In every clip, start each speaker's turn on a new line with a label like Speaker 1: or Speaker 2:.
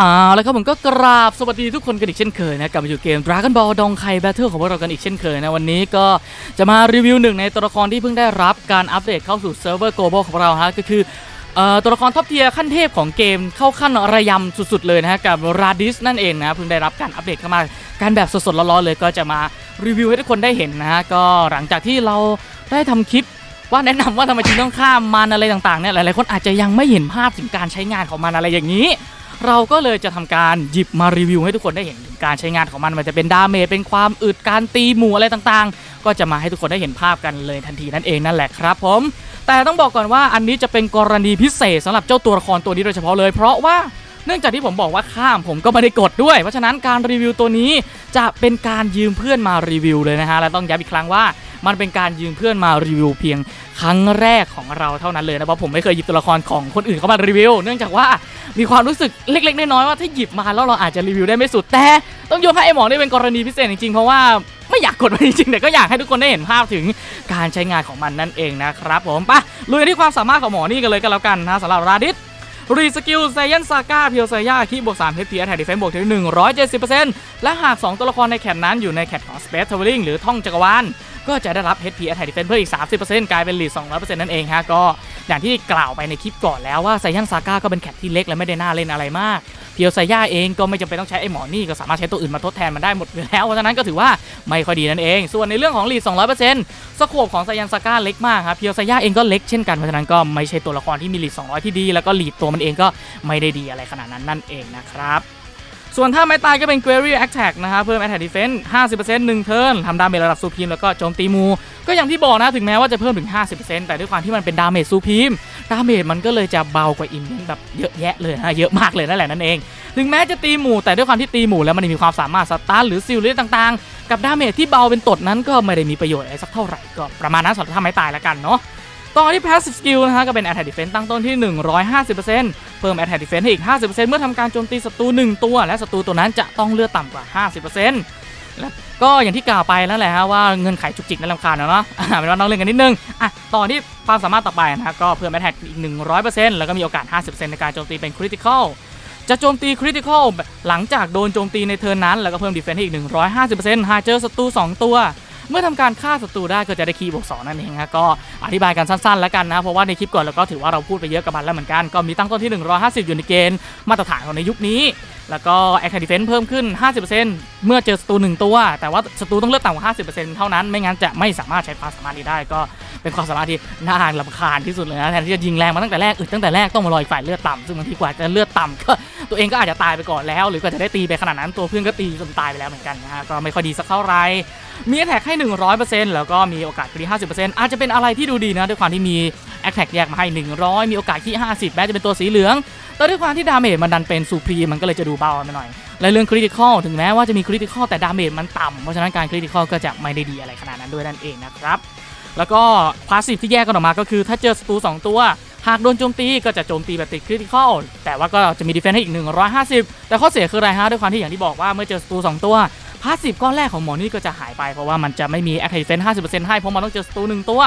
Speaker 1: อ่าแล้วครับผมก็กราบสวัสดีทุกคนกันอีกเช่นเคยนะกลับมาอยู่เกม Dragon Ball ดองไค Battle ของพวกเรากันอีกเช่นเคยนะวันนี้ก็จะมารีวิวหนึ่งในตัวละครที่เพิ่งได้รับการอัปเดตเข้าสู่เซิร์ฟเวอร์ global ของเราฮะก็คือตัวละครท็อปเทียร์ขั้นเทพของเกมเข้าขั้นระยำสุดๆเลยนะฮะกับราดิสนั่นเองนะเพิ่งได้รับการอัปเดตเข้ามาการแบบสดๆร้อนๆเลยก็จะมารีวิวให้ทุกคนได้เห็นนะฮะก็หลังจากที่เราได้ทำคลิปว่าแนะนำว่าทำไมถึงต้องข้ามมันอะไรต่างๆเนี่ยหลายๆคนอาจจะยังไม่เห็นภาพถึงการใช้งานของมันอะไรอย่างนี้ เราก็เลยจะทำการหยิบมารีวิวให้ทุกคนได้เห็นถึงการใช้งานของมันมันจะเป็นดาเมจเป็นความอึดการตีหมู่อะไรต่างๆ ก็จะมาให้ทุกคนได้เห็นภาพกันเลยทันทีนั่นเองนั่นแหละครับผม แต่ต้องบอกก่อนว่าอันนี้จะเป็นกรณีพิเศษสำหรับเจ้าตัวละครตัวนี้โดยเฉพาะเลย เพราะว่าเนื่องจากที่ผมบอกว่าข้ามผมก็ไม่ได้กดด้วย เพราะฉะนั้นการรีวิวตัวนี้จะเป็นการยืมเพื่อนมารีวิวเลยนะฮะและต้องย้ำอีกครั้งว่ามันเป็นการยืมเพื่อนมารีวิวเพียง ครั้งแรกของเราเท่านั้นเลยนะเพราะผมไม่เคยหยิบตัวละครของคนอื่นเข้ามารีวิว เนื่องจากว่ามีความรู้สึกเล็กๆน้อยๆว่าถ้าหยิบมาแล้วเราอาจจะรีวิวได้ไม่สุดแต่ต้องยกให้ไอหมอนี่เป็นกรณีพิเศษจริงๆเพราะว่าไม่อยากกดมันจริงๆแต่ก็อยากให้ทุกคนได้เห็นภาพถึงการใช้งานของมันนั่นเองนะครับผมปะลุยที่ความสามารถของหมอนี่กันเลยกันแล้วกันนะสำหรับราดิส รีสกิลไซยันซาก้าเพียวไซย่าคีบวก3 HP แท็กดิเฟนบวกถึง 170%และหาก 2 ตัวละครในแคทนั้นอยู่ในแคทของ Space Traveling หรือท่องจักรวาลก็จะได้รับ HP Attack Defense เพิ่มอีก 30%กลายเป็นลีด200%นั่นเองฮะ ก็อย่างที่กล่าวไปในคลิปก่อนแล้วว่าไซยันซาก้าก็เป็นแคทที่เล็กและไม่ได้น่าเล่นอะไรมาก เพียวไซย่าเองก็ไม่จำเป็นต้องใช้ไอ้หมอนี่ก็สามารถใช้ตัวอื่นมาทดแทนมันได้หมดอยู่แล้ว เพราะฉะนั้นก็ถือว่าไม่ค่อยดีนั่นเอง ส่วนในเรื่องของลีด200%สโคปของไซยันซาก้าเล็กมากครับเพียวไซย่าเองก็เล็กเช่นกันเพราะฉะนั้นก็ไม่ใช่ตัวละครที่มีลีด200 ที่ดีแล้วก็ลีดตัวมันเองก็ไม่ได้ดีอะไรขนาดนั้นนั่นเองนะครับส่วนถ้าไม่ตายก็เป็น Query Attack นะครับเพิ่ม Attack Defense 50% 1เทิร์นทำดาเมจระดับซูพีมแล้วก็โจมตีหมู ก็อย่างที่บอกนะถึงแม้ว่าจะเพิ่มถึง 50%แต่ด้วยความที่มันเป็นดาเมจซูพีมดาเมจมันก็เลยจะเบากว่าอินแบบเยอะแยะเลยนะเยอะมากเลยนั่นแหละนั่นเอง ถึงแม้จะตีหมู่แต่ด้วยความที่ตีหมู่แล้วมันมีความสามารถสตาร์หรือซิลหรือต่างๆ กับดาเมจที่เบาเป็นตดนั้นก็ไม่ได้มีประโยชน์อะไรสักเท่าไหร่ก็ประมาณนั้นสำหรับถ้าไม่ตายแล้วกันเนาะ ต่อที่ passive skill นะฮะก็เป็น attack defense ตั้งต้นที่ 150%เพิ่ม attack defense ให้อีก 50%เมื่อทำการโจมตีศัตรู1ตัว และศัตรูตัวนั้นจะต้องเลือดต่ำกว่า 50%แล้วก็อย่างที่กล่าวไปนั่นแหละฮะว่าเงินไขจุกจิกนั่นลำคาญนะเนาะเป็นว่าต้องเล่นกันนิดนึงอะต่อที่ความสามารถต่อไปนะฮะก็เพิ่ม attack อีก 100%แล้วก็มีโอกาส 50%ในการโจมตีเป็น critical จะโจมตี critical หลังจากโดนโจมตีในเทิร์นนั้น แล้วก็เพิ่ม defense อีก 150%หากเจอศัตรู2ตัว เมื่อทำการฆ่าศัตรูได้ก็จะได้คีย์บวกสองนั่นเองฮะก็อธิบายกันสั้นๆแล้วกันนะเพราะว่าในคลิปก่อนเราก็ถือว่าเราพูดไปเยอะกับมันแล้วเหมือนกันก็มีตั้งต้นที่ 150 อยู่ในเกณฑ์มาตรฐานของในยุคนี้ แล้วก็แอคทีฟเฟนเพิ่มขึ้น 50%เมื่อเจอศัตรูหนึ่งตัว แต่ว่าศัตรูต้องเลือกต่ำกว่า 50%เท่านั้นไม่งั้นจะไม่สามารถใช้ความสามารถนี้ได้ก็ เป็นความสามารถที่น่าลำคาญที่สุดเลยนะแทนที่จะยิงแรงมาตั้งแต่แรกอึดตั้งแต่แรกต้องมารออีกฝ่ายเลือดต่ำซึ่งบางทีกว่าจะเลือดต่ำก็ตัวเองก็อาจจะตายไปก่อนแล้ว หรือกว่าจะได้ตีไปขนาดนั้นตัวเพื่อนก็ตีจนตายไปแล้วเหมือนกันนะฮะก็ไม่ค่อยดีสักเท่าไหร่มีแท็กให้ 100%แล้วก็มีโอกาสครี50%อาจจะเป็นอะไรที่ดูดีนะด้วยความที่มีแอคแท็กแยกมาให้ 100 มีโอกาสที่50 แม้จะเป็นตัวสีเหลือง แต่ด้วยความที่ดาเมจมันดันเป็นซูพรีมันก็เลยจะดูเบาไปหน่อย และเรื่องคริติคอลถึงแม้ว่าจะมีคริติคอลแต่ดาเมจมันต่ำเพราะฉะนั้นการคริติคอลก็จะไม่ได้ดีอะไรขนาดนั้นด้วยนั่นเองนะครับ แล้วก็พาสซีฟที่แยกกันออกมาก็คือถ้าเจอศัตรู2 ตัว หากโดนโจมตีก็จะโจมตีแบบติดคริติคอลแต่ว่าก็จะมีดีเฟนซ์ให้อีก 150 แต่ข้อเสียคืออะไรฮะด้วยความที่อย่างที่บอกว่าเมื่อเจอศัตรู2 ตัวพาสซีฟก้อนแรกของหมอนี่ก็จะหายไปเพราะว่ามันจะไม่มีแอคทีฟเฟน50%ให้เพราะมันต้องเจอศัตรูหนึ่งตัว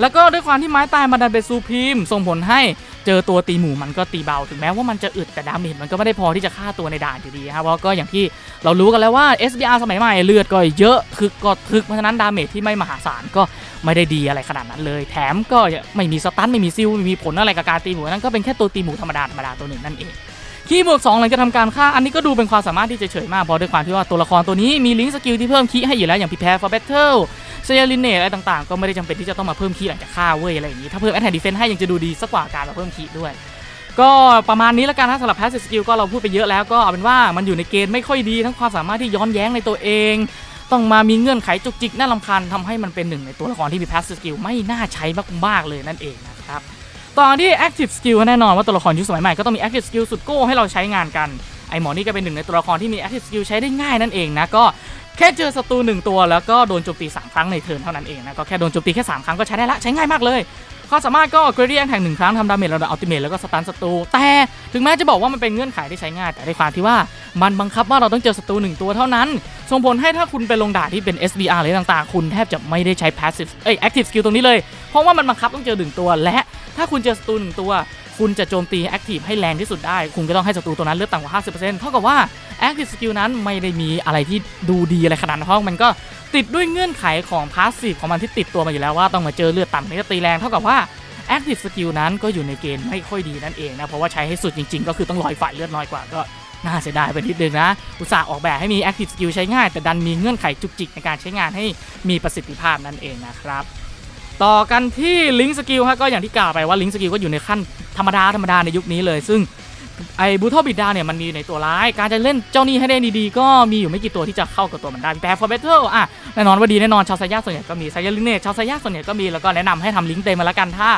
Speaker 1: แล้วก็ด้วยความที่ไม้ตายมันดันเป็นซูพรีมส่งผลให้เจอตัวตีหมูมันก็ตีเบา ถึงแม้ว่ามันจะอึดแต่ดาเมจมันก็ไม่ได้พอที่จะฆ่าตัวในด่านอยู่ดีครับเพราะก็อย่างที่เรารู้กันแล้วว่า SBR สมัยใหม่เลือดก็เยอะคึกก็ทึกเพราะฉะนั้นดาเมจที่ไม่มหาศาลก็ไม่ได้ดีอะไรขนาดนั้นเลย แถมก็ไม่มีสตันไม่มีซิลไม่มีผลอะไรกับการตีหมูนั่นก็เป็นแค่ตัวตีหมูธรรมดาธรรมดาตัวหนึ่งนั่นเอง คีย์บวก2หลังจากทำการฆ่าอันนี้ก็ดูเป็นความสามารถที่เฉยๆมากเพราะด้วยความที่ว่าตัวละครตัวนี้มีลิงก์สกิลที่เพิ่มคีย์ให้อยู่แล้วอย่าง prepare for battle เซเยลินเนตอะไรต่างๆ ก็ไม่ได้จำเป็นที่จะต้องมาเพิ่มคีย์หลังจากฆ่าเว้ยอะไรอย่างนี้ถ้าเพิ่ม attack defense ให้ยังจะดูดีสักกว่าการมาเพิ่มคีย์ด้วยก็ประมาณนี้แล้วกันนะสำหรับ passive skill ก็เราพูดไปเยอะแล้วก็เอาเป็นว่ามันอยู่ในเกณฑ์ไม่ค่อยดีทั้งความสามารถที่ย้อนแย้งในตัวเอง ต้องมามีเงื่อนไขจุกจิกน่ารำคาญทำให้มันเป็นหนึ่งในตัวละครที่มี passive skill ไม่น่าใช้มากๆเลยนั่นเองนะครับ ตอนที่ active skill แน่นอนว่าตัวละครยุคสมัยใหม่ก็ต้องมี active skill สุดโก้ให้เราใช้งานกัน ไอหมอนี่ก็เป็นหนึ่งในตัวละครที่มี active skill ใช้ได้ง่ายนั่นเองนะก็แค่เจอศัตรูหนึ่งตัวแล้วก็โดนโจมตี 3 ครั้งในเทิร์นเท่านั้นเองนะก็แค่โดนโจมตีแค่3ครั้งก็ใช้ได้ละใช้ง่ายมากเลยความสามารถก็ gradient แทงหนึ่งครั้งทำดาเมจระดับ ultimate แล้วก็สตันศัตรูแต่ถึงแม้จะบอกว่ามันเป็นเงื่อนไขที่ใช้ง่าย แต่ในความที่ว่ามันบังคับว่าเราต้องเจอศัตรูหนึ่งตัวเท่านั้น ส่งผลให้ถ้าคุณไปลงด่าที่เป็น SBR หรือต่างๆ คุณแทบจะไม่ได้ใช้ passive เอ้ย active skill ตรงนี้เลย เพราะว่ามันบังคับต้องเจอหนึ่งตัวและ ถ้าคุณเจอศัตรูหนึ่งตัว คุณจะโจมตีแอคทีฟให้แรงที่สุดได้ คุณก็ต้องให้ศัตรูตัวนั้นเลือดต่ำกว่า 50%เท่ากับว่าแอคทีฟสกิลนั้นไม่ได้มีอะไรที่ดูดีอะไรขนาดนั้นเพราะมันก็ติดด้วยเงื่อนไขของพาสซีฟของมันที่ติดตัวมาอยู่แล้วว่าต้องมาเจอเลือดต่ำนี่ก็ตีแรงเท่ากับว่า Active Skill นั้นก็อยู่ในเกณฑ์ไม่ค่อยดีนั่นเองนะเพราะว่าใช้ให้สุดจริง ๆ ก็คือต้องลอยฝ่ายเลือดน้อยกว่าก็น่าเสียดายไปนิดนึงนะ อุตส่าห์ออกแบบให้มี Active Skill ใช้ง่าย แต่ดันมีเงื่อนไขจุกจิกในการใช้งานให้มีประสิทธิภาพนั่นเองนะครับ ต่อกันที่ Link Skill ฮะก็อย่างที่กล่าวไปว่า Link Skill ก็อยู่ในขั้นธรรมดาธรรมดาในยุคนี้เลย ซึ่งไอ้บูทอบิดาเนี่ยมันมีในตัวร้าย การจะเล่นเจ้านี้ให้ได้ดีๆ ก็มีอยู่ไม่กี่ตัวที่จะเข้ากับตัวมันได้แปร for battle อะแน่นอนว่าดีแน่นอนชาวไซย่าส่วนใหญ่ก็มีไซยาลิเนชาวไซย่าส่วนใหญ่ก็มีแล้วก็แนะนำให้ทำลิงก์เต็มมาแล้วกันถ้า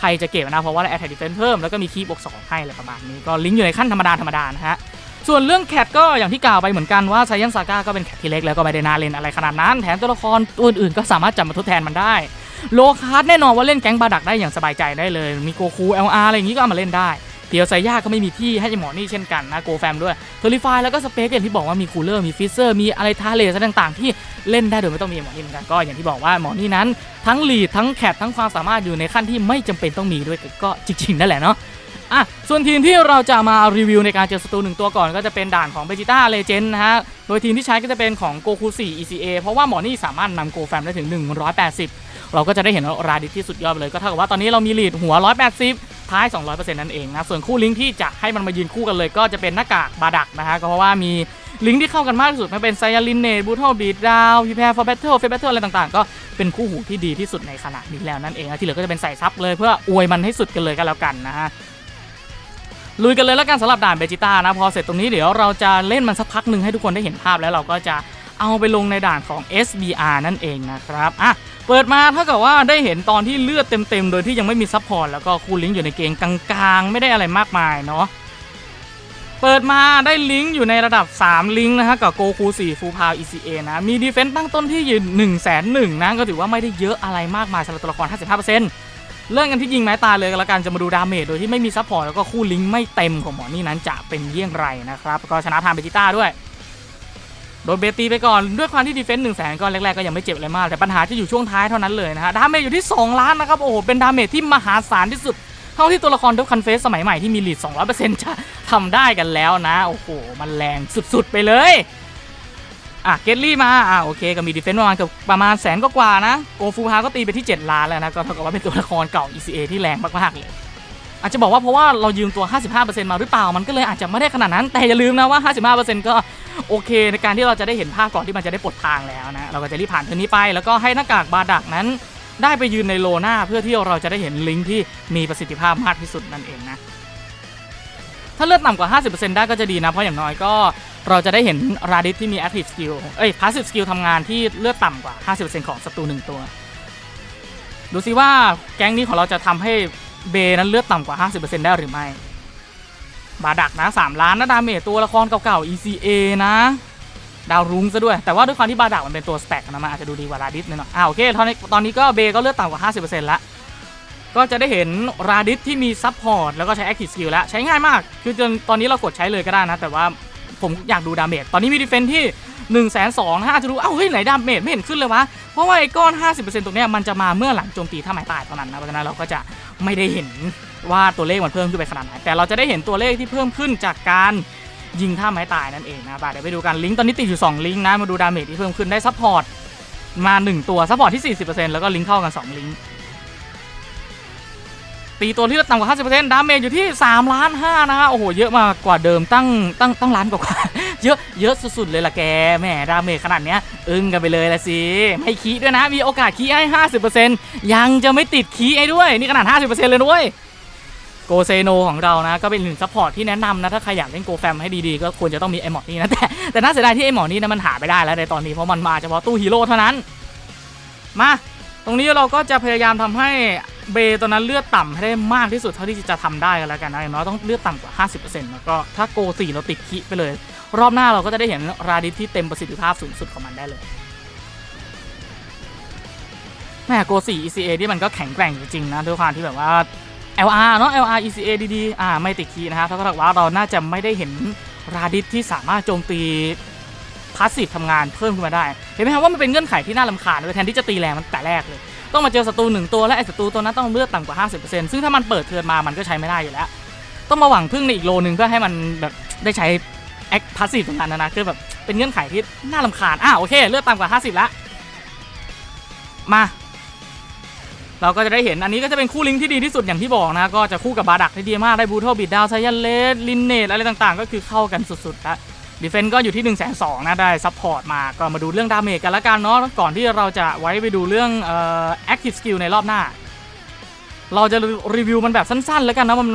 Speaker 1: ใครจะเก็บนะเพราะว่าแอตแทกดิเฟนเพิ่มแล้วก็มีคีบบวกสองให้อะไรประมาณนี้ก็ลิงก์อยู่ในขั้นธรรมดาธรรมดานะฮะส่วนเรื่องแคทก็อย่างที่กล่าวไปเหมือนกันว่าไซยันซาก้าก็เป็นแคทที่เล็กแล้วก็ไม่ได้น่าเล่นอะไรขนาดนั้น แถมตัวละครตัวอื่นก็สามารถจับมาทดแทนมันได้ โลคาร์ดแน่นอนว่าเล่นแก๊งบาดักได้อย่างสบายใจได้เลย มีโกคูเอลอาร์อะไรอย่างนี้ก็เอามาเล่นได้เตียวไซย่าก็ไม่มีที่ให้หมอนี่เช่นกันนะโกแฟมด้วยเทอริฟายแล้วก็สเปกอย่างที่บอกว่ามีคูลเลอร์มีฟิเซอร์มีอะไรทาเลสต่างๆ ที่เล่นได้โดยไม่ต้องมีหมอนี่เหมือนกันก็อย่างที่บอกว่าหมอนี่นั้น ทั้งลีดทั้งแคททั้งความสามารถอยู่ในขั้นที่ไม่จำเป็นต้องมีด้วยก็จริงๆนั่นแหละเนาะ อะส่วนทีมที่เราจะมารีวิวในการเจอศัตรูหนึ่งตัวก่อนก็จะเป็นด่านของเบจิต้าเลเจนด์นะฮะ โดยทีมที่ใช้ก็จะเป็นของโกคู4 ECA เพราะว่าหมอนี่สามารถนำโกแฟมได้ถึง 180 เราก็จะได้เห็นราดิที่สุดยอดไปเลย ก็เท่ากับว่าตอนนี้เรามีลีดหัว 180 ท้าย 200%นั่นเองนะ ส่วนคู่ลิงก์ที่จะให้มันมายืนคู่กันเลย ก็จะเป็นหน้ากากบาดักนะฮะ ก็เพราะว่ามีลิงก์ที่เข้ากันมากที่สุดมันเป็นไซยาลินเนตบูทอลบีดดาวพีแพร์ฟอร์แบทเทิลเฟสแบทเทิลอะไรต่างๆ ก็เป็นคู่หูที่ดีที่สุดในขณะนี้แล้วนั่นเองนะที่เหลือก็จะเป็นใส่ซับเลยเพื่ออวยมันให้สุดกันเลยก็แล้วกันนะฮะ ลุยกันเลยแล้วกันสำหรับด่านเบจิต้านะพอเสร็จตรงนี้เดี๋ยวเราจะเล่นมันสักพักหนึ่งให้ทุกคนได้เห็นภาพแล้วเราก็จะเอาไปลงในด่านของ SBR นั่นเองนะครับอะเปิดมาเท่ากับว่าได้เห็นตอนที่เลือดเต็มๆ โดยที่ยังไม่มีซัพพอร์ตแล้วก็คูลลิงก์อยู่ในเกณฑ์กลางๆ ไม่ได้อะไรมากมายเนาะเปิดมาได้ลิงก์อยู่ในระดับ 3 ลิงก์นะฮะกับโกคู4ฟูพาว ECA นะมีดีเฟนต์ตั้งต้นที่ยืน1 0 0 0 0 0นะก็ถือว่าไม่ได้เยอะอะไรมากมายสำหรับตัวละคร 55% เริ่มกันที่ยิงไม้ตายเลยกันละกันจะมาดูดาเมจโดยที่ไม่มีซัพพอร์ตแล้วก็คู่ลิงก์ไม่เต็มของหมอนี่นั้นจะเป็นเยี่ยงไรนะครับก็ชนะทางเบจิต้าด้วยโดนเบตีไปก่อนด้วยความที่ดีเฟนต์หนึ่งแสนก็แรกๆก็ยังไม่เจ็บอะไรมาก แต่ปัญหาจะอยู่ช่วงท้ายเท่านั้นเลยนะฮะดาเมจอยู่ที่ 2 ล้านนะครับ โอ้โห เป็นดาเมจที่มหาศาลที่สุด เท่าที่ตัวละครทุกคันเฟสสมัยใหม่ที่มีลีด200%จะทำได้กันแล้วนะ โอ้โห มันแรงสุดๆไปเลย อะเกตลี่มาอะโอเคก็มีดีเฟนต์ประมาณเกือบประมาณแสนก็กว่านะโกฟูฮาก็ตีไปที่ 7 ล้านแล้วนะ ก็เท่ากับว่าเป็นตัวละครเก่า ECA ที่แรงมากๆเลยอาจจะบอกว่าเพราะว่าเรายืมตัว 55%มาหรือเปล่า มันก็เลยอาจจะไม่ได้ขนาดนั้น แต่อย่าลืมนะว่า 55%ก็โอเค ในการที่เราจะได้เห็นภาพก่อนที่มันจะได้ปลดทางแล้วนะ เราก็จะรีบผ่านเทอร์นนี้ไป แล้วก็ให้หน้ากากบาดักนั้น ได้ไปยืนในโลหน้าเพื่อที่เราจะได้เห็นลิงก์ที่มีประสิทธิภาพมากที่สุดนั่นเองนะ ถ้าเลือดต่ำกว่า 50%ได้ก็จะดีนะ เพราะอย่างน้อยก็เราจะได้เห็นราดิสที่มี active skill เอ้ย passive skill ทำงานที่เลือดต่ำกว่า 50%ของศัตรูหนึ่งตัว ดูซิว่าแก๊งนี้ของเราจะทำให้เบนั้นเลือดต่ำกว่า 50%ได้หรือไม่ บาดักนะ 3 ล้านนะดาเมจตัวละครเก่าๆ ECA นะ ดาวรุ้งซะด้วย แต่ว่าด้วยความที่บาดักมันเป็นตัวสแต็กนะมันอาจจะดูดีกว่าราดิสหน่อยอ่าโอเคตอนนี้ตอนนี้ก็เบก็เลือดต่ำกว่า 50%ละ ก็จะได้เห็นราดิสที่มีซับพอร์ตแล้วก็ใช้ active skill แล้ว ใช้ง่ายมาก คือจนตอนนี้เรากดใช้เลยก็ได้นะ แต่ว่าผมอยากดูดาเมจตอนนี้มีดีเฟนที่1นึ่งแสนสองนะอาจะรู้เอ้าเฮ้ยไหนดาเมจไม่เห็นขึ้นเลยวะ เพราะว่าไอ้ก้อน 50%ตรงเนี้มันจะมาเมื่อหลังโจมตีถ้าหมายตายเท่านั้นนะเพราะฉะนั้นเราก็จะไม่ได้เห็นว่าตัวเลขมันเพิ่มขึ้นไปขนาดไหนแต่เราจะได้เห็นตัวเลขที่เพิ่มขึ้นจากการยิงท่าไม้ตายนั่นเองนะบาเดี๋ยวไปดูกันลิงก์ตอนนี้ติดอยู่ 2 ลิงก์นะมาดูดาเมจที่เพิ่มขึ้นได้ซัพพอร์ตมา 1 ตัวซัพพอร์ตที่ 40%แล้วก็ลิงก์เข้ากัน 2 ลิงก์ ตีตัวที่ต่ำกว่า 50%ดาเมจอยู่ที่3ล้าน5นะฮะโอ้โห เยอะมากกว่าเดิมตั้งตั้งตั้งล้านกว่าเยอะเยอะสุดๆเลยล่ะแกแหมดาเมจขนาดเนี้ยอึ้งกันไปเลยละสิ ไม่คีด้วยนะ มีโอกาสคีให้ 50%ยังจะไม่ติดคีไอ้ด้วย นี่ขนาด 50%เลยด้วยโกเซโนของเรานะ ก็เป็นหนึ่งซัพพอร์ตที่แนะนำนะ ถ้าใครอยากเล่นโกแฟมให้ดีๆ ก็ควรจะต้องมีไอหมอนี่นะ แต่แต่น่าเสียดายที่ไอหมอนี่นะมันหาไม่ได้แล้วในตอนนี้เพราะมันมาเฉพาะตู้ฮีโร่เท่านั้น มา ตรงนี้เราก็จะพยายามทำให้ เบย์ตัวนั้นเลือดต่ำให้ได้มากที่สุดเท่าที่จะทำได้กันแล้วกันนะอย่างน้อยต้องเลือดต่ำกว่า 50%แล้วก็ถ้าโก4เราติดคิไปเลย รอบหน้าเราก็จะได้เห็นราดิสที่เต็มประสิทธิภาพสูงสุดของมันได้เลยแม่โก4 ECA ที่มันก็แข็งแกร่งจริงๆนะด้วยความที่แบบว่า LR เนาะ LR ECA ดีๆอ่าไม่ติดคีนะฮะเท่ากับว่าเราน่าจะไม่ได้เห็นราดิสที่สามารถโจมตีพาสซีฟทำงานเพิ่มขึ้นมาได้ เห็นไหมครับว่ามันเป็นเงื่อนไขที่น่าลำคาญเลยแทนที่จะตีแรงมันแต่แรกเลย ต้องมาเจอศัตรูหนึ่งตัวและไอ้ศัตรูตัวนั้นต้องเลือดต่ำกว่า 50%ซึ่งถ้ามันเปิดเทิร์นมามันก็ใช้ไม่ได้อยู่แล้ว ต้องมาหวังพึ่งในอีกโลนึงเพื่อให้มันแบบได้ใช้แอคพาสซีฟตรงนั้นนะนะคือแบบเป็นเงื่อนไขที่น่าลำคาญอะโอเคเลือดต่ำกว่า 50แล้วมาเราก็จะได้เห็นอันนี้ก็จะเป็นคู่ลิงก์ที่ดีที่สุดอย่างที่บอกนะ ก็จะคู่กับบาดักที่ดีมากได้บูท l บิดดาวไซยันเลสลินเนตอะไรต่างๆ ก็คือเข้ากันสุดๆแล้ว ดีเฟนต์ก็อยู่ที่1นึ่งแสนสองนะได้ซัพพอร์ตมาก็มาดูเรื่องดาเมจกันละกันเนาะก่อนที่เราจะไว้ไปดูเรื่องเอ่อแอคทีฟสกิลในรอบหน้า เราจะรีวิวมันแบบสั้นๆ แล้วกันนะมัน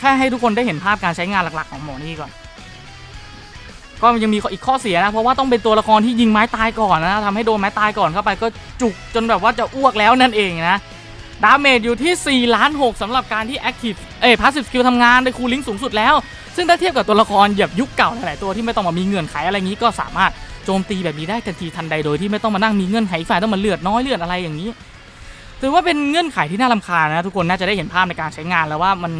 Speaker 1: แค่ให้ทุกคนได้เห็นภาพการใช้งานหลักๆ ของหมอนี่ก่อน ก็ยังมีอีกข้อเสียนะ เพราะว่าต้องเป็นตัวละครที่ยิงไม้ตายก่อนนะทำให้โดนไม้ตายก่อนเข้าไปก็จุกจนแบบว่าจะอ้วกแล้วนั่นเองนะ ดาเมจอยู่ที่ 4 ล้าน6สำหรับการที่ Active เอ้ย Passive Skill ทำงานได้คูลิงสูงสุดแล้ว ซึ่งถ้าเทียบกับตัวละครแบบยุคเก่าหลาย ๆ ตัวที่ไม่ต้องมามีเงื่อนไขอะไรงี้ก็สามารถโจมตีแบบนี้ได้ทันทีทันใดโดยที่ไม่ต้องมานั่งมีเงื่อนไขฝ่ายต้องมาเลือดน้อยเลือดอะไรอย่างนี้ถือว่าเป็นเงื่อนไขที่น่ารำคาญนะทุกคนน่าจะได้เห็นภาพในการใช้งานแล้วว่ามัน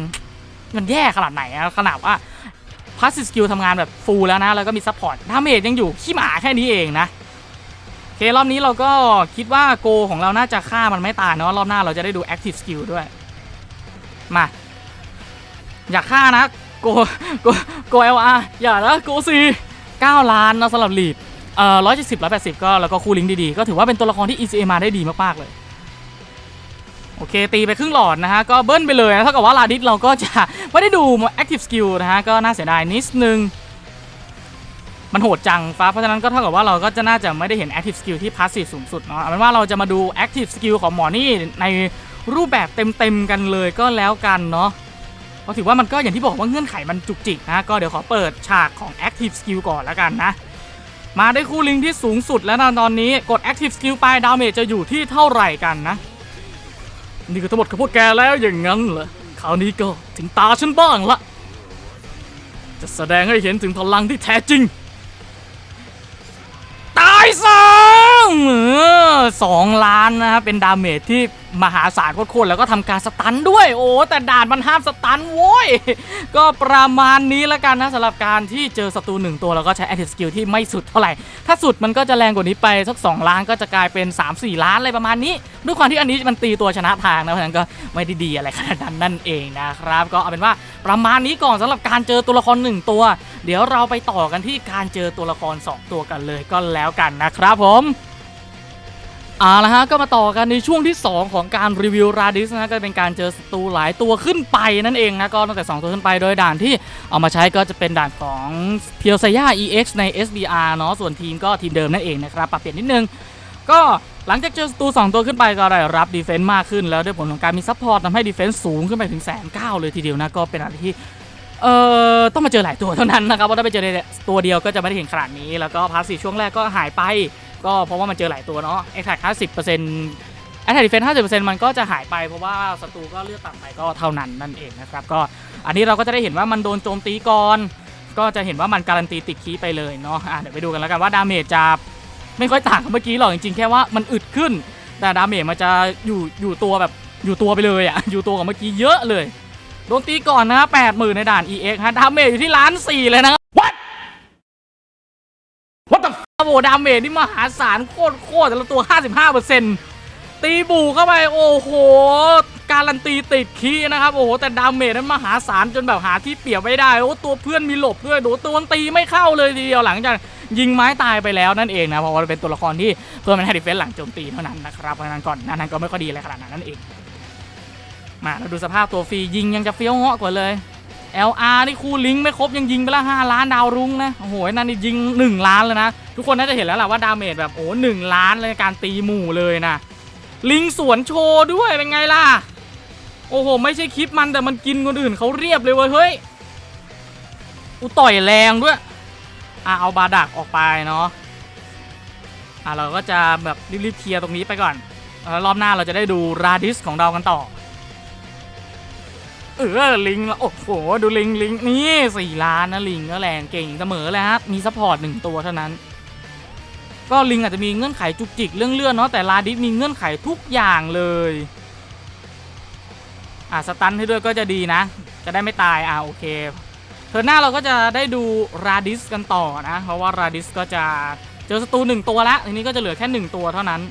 Speaker 1: มันแย่ขนาดไหนอะขนาดว่า Passive Skill ทำงานแบบฟูลแล้วนะ แล้วก็มีซัพพอร์ตดาเมจยังอยู่ขี้หมาแค่นี้เองนะ เครอบนี้เราก็คิดว่าโกของเราน่าจะฆ่ามันไม่ตายเนาะรอบหน้าเราจะได้ดู Active Skill ด้วย มา อยากฆ่านะโกโกโกเอลอาร์อย่านะโกซี9ล้านนะสำหรับลีดเอ่อร้อยเจ็ดสิบร้อยแปดสิบก็แล้วก็คู่ลิงก์ดีๆ ก็ถือว่าเป็นตัวละครที่ ECA มาได้ดีมากๆเลย โอเค ตีไปครึ่งหลอดนะฮะ ก็เบิ้ลไปเลยนะเท่ากับว่าลาดิสเราก็จะไม่ได้ดู Active Skill นะฮะ ก็น่าเสียดายนิดนึง มันโหดจังฟ้าเพราะฉะนั้นก็เท่ากับว่าเราก็จะน่าจะไม่ได้เห็น Active Skill ที่ Passive สูงสุดเนาะเอาเป็นว่าเราจะมาดู Active Skill ของหมอนี่ในรูปแบบเต็มๆกันเลยก็แล้วกันเนาะเพราะถือว่ามันก็อย่างที่บอกว่าเงื่อนไขมันจุกจิกนะ ก็เดี๋ยวขอเปิดฉากของ Active Skill ก่อนแล้วกันนะ มาได้คู่ลิงที่สูงสุดแล้วนะตอนนี้กด Active Skill ไปดาเมจจะอยู่ที่เท่าไหร่กันนะ นี่คือทั้งหมดของพวกแกแล้วอย่างนั้นเหรอคราวนี้ก็ถึงตาฉันบ้างละจะแสดงให้เห็นถึงพลังที่แท้จริง 爱上。嗯2 ล้านนะครับเป็นดาเมจที่มหาศาลโคตรๆแล้วก็ทำการสตันด้วย โอ้แต่ด่านมันห้ามสตันโว้ย ก็ประมาณนี้แล้วกันนะสำหรับการที่เจอศัตรูหนึ่งตัว แล้วก็ใช้แอคทีสกิลที่ไม่สุดเท่าไหร่ ถ้าสุดมันก็จะแรงกว่านี้ไปสัก 2 ล้านก็จะกลายเป็น 3-4 ล้านอะไรประมาณนี้ ด้วยความที่อันนี้มันตีตัวชนะทางนะเพราะฉะนั้นก็ไม่ได้ดีอะไรขนาดนั้นนั่นเองนะครับ ก็เอาเป็นว่าประมาณนี้ก่อนสำหรับการเจอตัวละคร 1 ตัว เดี๋ยวเราไปต่อกันที่การเจอตัวละคร 2 ตัวกันเลยก็แล้วกันนะครับผม เอาละฮะก็มาต่อกันในช่วงที่ 2 ของการรีวิวราดิสนะก็เป็นการเจอศัตรูหลายตัวขึ้นไปนั่นเองนะก็ตั้งแต่ 2 ตัวขึ้นไปโดยด่านที่เอามาใช้ก็จะเป็นด่านของเพียวไซย่า EX ใน SBR เนาะส่วนทีมก็ทีมเดิมนั่นเองนะครับปรับเปลี่ยนนิดนึง ก็หลังจากเจอศัตรู2 ตัวขึ้นไปก็ได้รับดีเฟนซ์มากขึ้น แล้วด้วยผลของการมีซัพพอร์ตทำให้ดีเฟนซ์สูงขึ้นไปถึงแสนเก้าเลยทีเดียวนะก็เป็นอะไรที่เอ่อต้องมาเจอหลายตัวเท่านั้นนะครับเพราะถ้าไปเจอในตัวเดียวก็จะไม่ได้เห็นขนาดนี้ แล้วก็พาสซีฟช่วงแรกก็หายไป ก็เพราะว่ามันเจอหลายตัวเนาะ a t t a c k 50%แอ t t a c k defense 50%มันก็จะหายไปเพราะว่าศัตรูก็เลือดต่ำไปก็เท่านั้นนั่นเองนะครับก็อันนี้เราก็จะได้เห็นว่ามันโดนโจมตีก่อนก็จะเห็นว่ามันการันตีติดคีไปเลยเนาะะเดี๋ยวไปดูกันแล้วกันว่าดาเมจจะไม่ค่อยต่างกับเมื่อกี้หรอกจริงๆแค่ว่ามันอึดขึ้น แต่ดาเมจมันจะอยู่อยู่ตัวแบบอยู่ตัวไปเลยอะอยู่ตัวกับเมื่อกี้เยอะเลย โดนตีก่อนนะแปดหมื่นในด่าน EX ฮะดาเมจอยู่ที่ล้านสี่เลยนะ What What the โอ้โห ดาเมจนี่มหาศาลโคตรโคตรแต่ละตัว 55%ตีบูเข้าไปโอ้โห การันตีติดคีนะครับ โอ้โห แต่ดาเมจนั้นมหาศาลจนแบบหาที่เปรียบไม่ได้ โอ้ตัวเพื่อนมีหลบด้วยโดนตัวตีไม่เข้าเลยทีเดียวหลังจากยิงไม้ตายไปแล้วนั่นเองนะ เพราะว่าเป็นตัวละครที่เพื่อนมันให้ดิเฟนหลังโจมตีเท่านั้นนะครับเพราะนั้นก่อนนานั้นก็ไม่ค่อยดีอะไรขนาดนั้นนั่นเอง มาเราดูสภาพตัวฟรียิงยังจะเฟี้ยวเงาะกว่าเลย LR นี่คู่ลิงก์ไม่ครบยังยิงไปละ5ล้านดาวรุ้งนะโอ้โหนั่นนี่ยิง 1 ล้านเลยนะ ทุกคนน่าจะเห็นแล้วแหละว่าดาเมจแบบโอ้หนึ่งล้านเลยการตีหมู่เลยนะ ลิงสวนโชว์ด้วยเป็นไงล่ะ โอ้โห ไม่ใช่คลิปมันแต่มันกินคนอื่นเขาเรียบเลยเว้ยเฮ้ยอุต่อยแรงด้วยอะเอาบาดักออกไปเนาะอะเราก็จะแบบรีบๆเคลียร์ตรงนี้ไปก่อนแล้วรอบหน้าเราจะได้ดูราดิสของเรากันต่อ เออลิงละโอ้โหดูลิงลิงนี่สี่ล้านนะลิงก็แรงเก่งเสมอเลยฮะมีซัพพอร์ตหนึ่งตัวเท่านั้น ก็ลิงอาจจะมีเงื่อนไขจุกจิกเรื่องเลื่อนเนาะแต่ลาดิสมีเงื่อนไขทุกอย่างเลยอะสตันให้ด้วยก็จะดีนะ จะได้ไม่ตายอะโอเคเทอร์หน้าเราก็จะได้ดูราดิสกันต่อนะ เพราะว่าราดิสก็จะเจอศัตรูหนึ่งตัวล้วทีนี้ก็จะเหลือแค่หนึ่งตัวเท่านั้น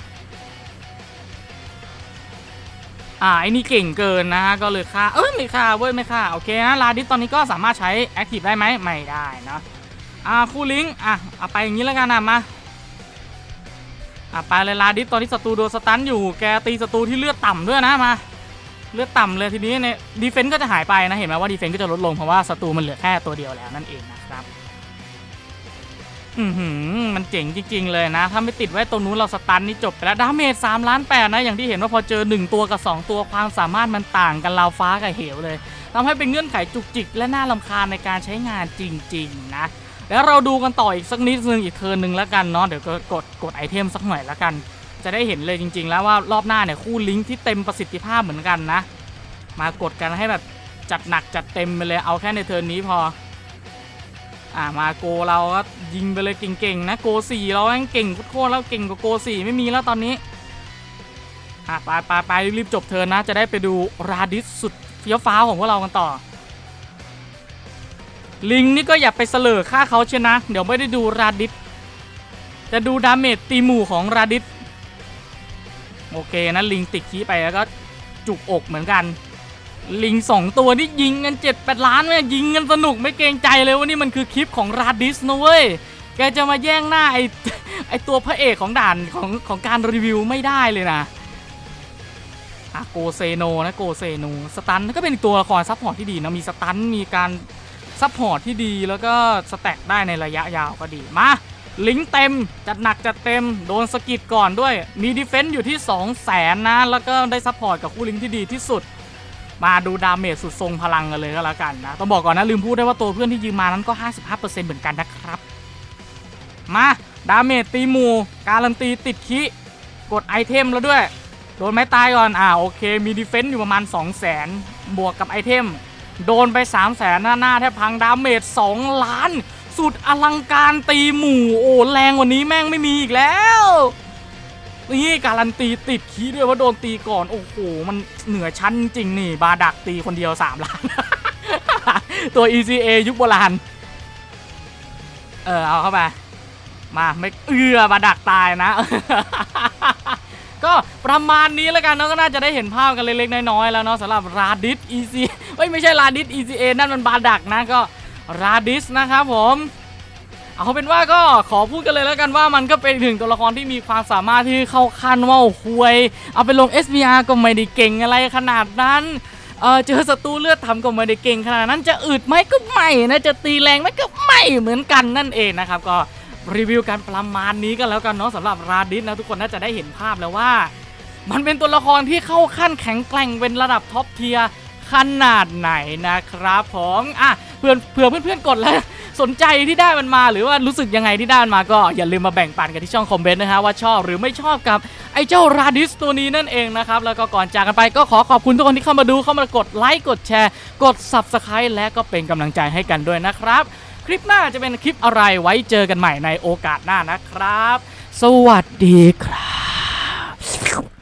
Speaker 1: อ่าไอ้นี่เก่งเกินนะฮะก็เลยฆ่าเอ้ยไม่ฆ่าเว้ยไม่ฆ่าโอเคนะลาดิสตอนนี้ก็สามารถใช้แอคทีฟได้ไหมไม่ได้นะอ่าคู่ลิงก์อะเอาไปอย่างนี้แล้วกันนะมาอะไปเลยลาดิสตอนนี้ศัตรูโดนสตันอยู่แกตีศัตรูที่เลือดต่ำด้วยนะมาเลือดต่ำเลยทีนี้เนี่ยดีเฟนต์ก็จะหายไปนะเห็นไหมว่าดีเฟนต์ก็จะลดลงเพราะว่าศัตรูมันเหลือแค่ตัวเดียวแล้วนั่นเองนะครับ มันเจ๋งจริงๆ เลยนะ ถ้าไม่ติดไว้ตรงนู้นเราสตันนี่จบไปแล้วดาเมจ3ล้าน8นะ อย่างที่เห็นว่าพอเจอ 1 ตัวกับ 2 ตัวความสามารถมันต่างกันราวฟ้ากับเหวเลยทำให้เป็นเงื่อนไขจุกจิก และน่าลำคาญในการใช้งานจริง ๆ นะแล้วเราดูกันต่ออีกสักนิดนึงอีกเทิร์นหนึ่งแล้วกันเนาะเดี๋ยวก็กดกดไอเทมสักหน่อยแล้วกัน จะได้เห็นเลยจริง ๆ แล้วว่ารอบหน้าเนี่ยคู่ลิงก์ที่เต็มประสิทธิภาพเหมือนกันนะ มากดกันให้แบบจัดหนักจัดเต็มไปเลยเอาแค่ในเทิร์นนี้พอ อ่ามาโกเราก็ยิงไปเลยเก่งๆนะโกสี่เราแม่งเก่งโคตรแล้วเก่งกว่าโกสี่ไม่มีแล้วตอนนี้อะไปไปไปรีบจบเทินนะ จะได้ไปดูราดิสสุดเฟี้ยวฟ้าวของพวกเรากันต่อ ลิงนี่ก็อย่าไปเสลอฆ่าเขาเชียวนะ เดี๋ยวไม่ได้ดูราดิสจะดูดาเมจตีหมู่ของราดิสโอเคนะลิงติดขี้ไปแล้วก็จุกอกเหมือนกัน ลิงสองตัวนี่ยิงกันเจ็ดแปดล้านแม่ยิงกันสนุกไม่เกรงใจเลยว่านี่มันคือคลิปของราดิสนะเว้ยแกจะมาแย่งหน้าไอไอตัวพระเอกของด่านของของการรีวิวไม่ได้เลยนะอะโกเซโนนะโกเซโนสตันก็เป็นอีกตัวละครซัพพอร์ตที่ดีนะมีสตันมีการซัพพอร์ตที่ดีแล้วก็สแต็กได้ในระยะยาวก็ดีมาลิงเต็ม จัดหนักจัดเต็มโดนสกิดก่อนด้วย มีดีเฟนซ์อยู่ที่ 2 0 0แสนนะ แล้วก็ได้ซัพพอร์ตกับคู่ลิงที่ดีที่สุด มาดูดาเมจสุดทรงพลังกันเลยก็แล้วกันนะ ต้องบอกก่อนนะลืมพูดได้ว่าตัวเพื่อนที่ยืมมานั้นก็ 55%เหมือนกันนะครับ มาดาเมจตีหมูการันตีติดคิกดไอเทมแล้วด้วย โดนไม้ตายก่อน อ่าโอเค มีดีเฟนซ์อยู่ประมาณ 2 0 0แสนบวกกับไอเทม โดนไป 3 0 0แสนหน้าหน้าแทบพังดาเมจ2ล้าน สุดอลังการตีหมู่ โอ้แรงกว่านี้แม่งไม่มีอีกแล้ว นี่การันตีติดคีด้วยว่าโดนตีก่อน โอ้โห มันเหนือชั้นจริงนี่ บาดักตีคนเดียว 3 ล้าน ตัว ECA ยุคโบราณ เออ เอาเข้าไป มาไม่เอื้อบาดักตายนะ ก็ประมาณนี้แล้วกันเนาะก็น่าจะได้เห็นภาพกันเล็กๆน้อยๆแล้วเนาะสำหรับราดิส EC เอ้ยไม่ใช่ราดิส ECA นั่นมันบาดักนะก็ราดิสนะครับผม เอาเป็นว่าก็ขอพูดกันเลยแล้วกันว่ามันก็เป็นหนึ่งตัวละครที่มีความสามารถที่เข้าขั้นว่าโอ้โหยเอาไปลง SBR ก็ไม่ได้เก่งอะไรขนาดนั้นเออเจอศัตรูเลือดทำก็ไม่ได้เก่งขนาดนั้นจะอึดไหมก็ไม่นะจะตีแรงไหมก็ไม่เหมือนกันนั่นเองนะครับก็รีวิวกันประมาณนี้กันแล้วกันเนาะสำหรับราดิสนะทุกคนน่าจะได้เห็นภาพแล้วว่า มันเป็นตัวละครที่เข้าขั้นแข็งแกร่งเป็นระดับท็อปเทียร์ขนาดไหนนะครับผมอะเพื่อนเผื่อเพื่อนๆกดแล้ว สนใจที่ได้มันมา หรือว่ารู้สึกยังไงที่ได้มันมาก็อย่าลืมมาแบ่งปันกันที่ช่องคอมเมนต์นะฮะว่าชอบหรือไม่ชอบกับไอ้เจ้าราดิสตัวนี้นั่นเองนะครับ แล้วก็ก่อนจากกันไปก็ขอขอบคุณทุกคนที่เข้ามาดูเข้ามากดไลค์กดแชร์ กด Subscribe และก็เป็นกำลังใจให้กันด้วยนะครับ คลิปหน้าจะเป็นคลิปอะไรไว้เจอกันใหม่ในโอกาสหน้านะครับ สวัสดีครับ